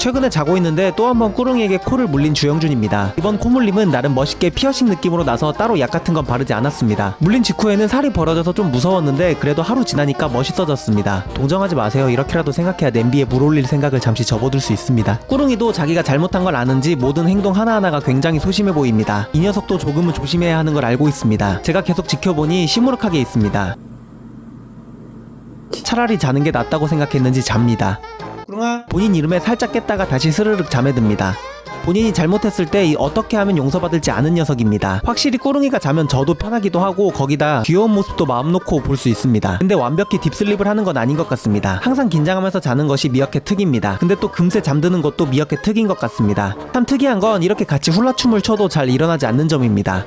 최근에 자고 있는데 또 한 번 꾸릉이에게 코를 물린 주영준입니다. 이번 코물림은 나름 멋있게 피어싱 느낌으로 나서 따로 약 같은 건 바르지 않았습니다. 물린 직후에는 살이 벌어져서 좀 무서웠는데 그래도 하루 지나니까 멋있어졌습니다. 동정하지 마세요. 이렇게라도 생각해야 냄비에 물 올릴 생각을 잠시 접어둘 수 있습니다. 꾸릉이도 자기가 잘못한 걸 아는지 모든 행동 하나하나가 굉장히 소심해 보입니다. 이 녀석도 조금은 조심해야 하는 걸 알고 있습니다. 제가 계속 지켜보니 시무룩하게 있습니다. 차라리 자는 게 낫다고 생각했는지 잡니다. 꾸릉아 본인 이름에 살짝 깼다가 다시 스르륵 잠에 듭니다. 본인이 잘못했을 때이 어떻게 하면 용서받을지 아는 녀석입니다. 확실히 꾸릉이가 자면 저도 편하기도 하고 거기다 귀여운 모습도 마음 놓고 볼 수 있습니다. 근데 완벽히 딥슬립을 하는 건 아닌 것 같습니다. 항상 긴장하면서 자는 것이 미어캣 특입니다. 근데 또 금세 잠드는 것도 미어캣 특인 것 같습니다. 참 특이한 건 이렇게 같이 훌라춤을 춰도 잘 일어나지 않는 점입니다.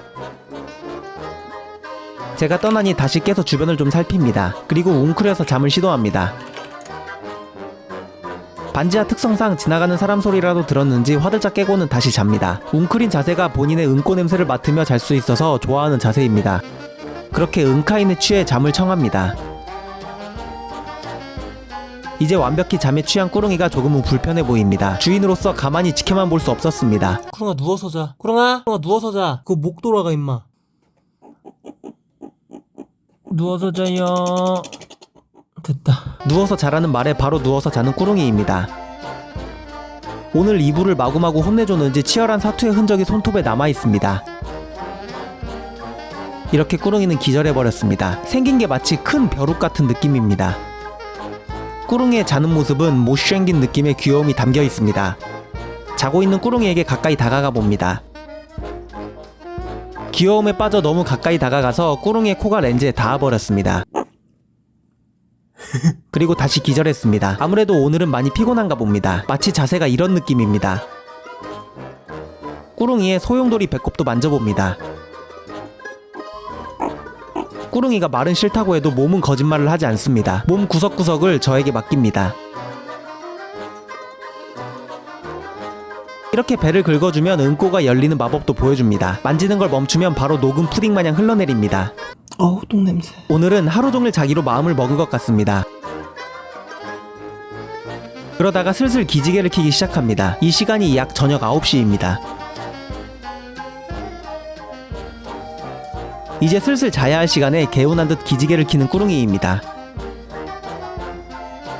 제가 떠나니 다시 깨서 주변을 좀 살핍니다. 그리고 웅크려서 잠을 시도합니다. 반지하 특성상 지나가는 사람 소리라도 들었는지 화들짝 깨고는 다시 잡니다. 웅크린 자세가 본인의 응꼬 냄새를 맡으며 잘 수 있어서 좋아하는 자세입니다. 그렇게 응카인에 취해 잠을 청합니다. 이제 완벽히 잠에 취한 꾸릉이가 조금은 불편해 보입니다. 주인으로서 가만히 지켜만 볼 수 없었습니다. 꾸릉아 누워서 자 꾸릉아 꾸릉아 누워서 자 그거 목 돌아가 임마 누워서 자요 됐다 누워서 자라는 말에 바로 누워서 자는 꾸릉이입니다. 오늘 이불을 마구마구 혼내줬는지 치열한 사투의 흔적이 손톱에 남아 있습니다. 이렇게 꾸릉이는 기절해버렸습니다. 생긴 게 마치 큰 벼룩 같은 느낌입니다. 꾸릉이의 자는 모습은 못생긴 느낌의 귀여움이 담겨 있습니다. 자고 있는 꾸릉이에게 가까이 다가가 봅니다. 귀여움에 빠져 너무 가까이 다가가서 꾸릉이의 코가 렌즈에 닿아버렸습니다. 그리고 다시 기절했습니다. 아무래도 오늘은 많이 피곤한가 봅니다. 마치 자세가 이런 느낌입니다. 꾸릉이의 소용돌이 배꼽도 만져봅니다. 꾸릉이가 말은 싫다고 해도 몸은 거짓말을 하지 않습니다. 몸 구석구석을 저에게 맡깁니다. 이렇게 배를 긁어주면 응꼬가 열리는 마법도 보여줍니다. 만지는 걸 멈추면 바로 녹은 푸딩 마냥 흘러내립니다. 어우 똥냄새 오늘은 하루 종일 자기로 마음을 먹은 것 같습니다. 그러다가 슬슬 기지개를 켜기 시작합니다. 이 시간이 약 저녁 9시입니다. 이제 슬슬 자야 할 시간에 개운한 듯 기지개를 켜는 꾸릉이입니다.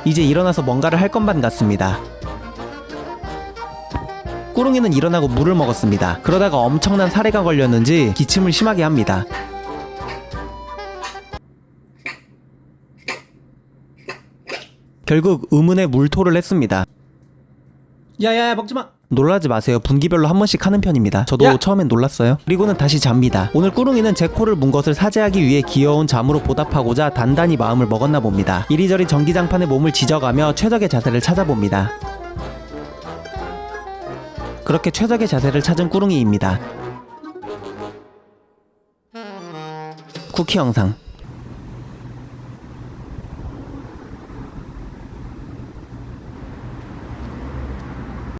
이제 일어나서 뭔가를 할 것만 같습니다. 꾸릉이는 일어나고 물을 먹었습니다. 그러다가 엄청난 사례가 걸렸는지 기침을 심하게 합니다. 결국 의문의 물토를 했습니다. 야야야 먹지마 놀라지 마세요. 분기별로 한 번씩 하는 편입니다. 저도 야! 처음엔 놀랐어요. 그리고는 다시 잡니다. 오늘 꾸릉이는 제 코를 문 것을 사죄하기 위해 귀여운 잠으로 보답하고자 단단히 마음을 먹었나 봅니다. 이리저리 전기장판에 몸을 지져가며 최적의 자세를 찾아봅니다. 그렇게 최적의 자세를 찾은 꾸릉이입니다. 쿠키 영상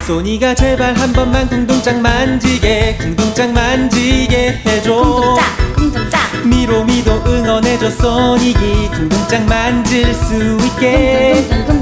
소니가 제발 한 번만 궁둥짝 만지게 궁둥짝 만지게 해줘. 궁둥짝 궁둥짝 미로미도 응원해줘 소닉이 궁둥짝 만질 수 있게. 궁둥 궁둥짝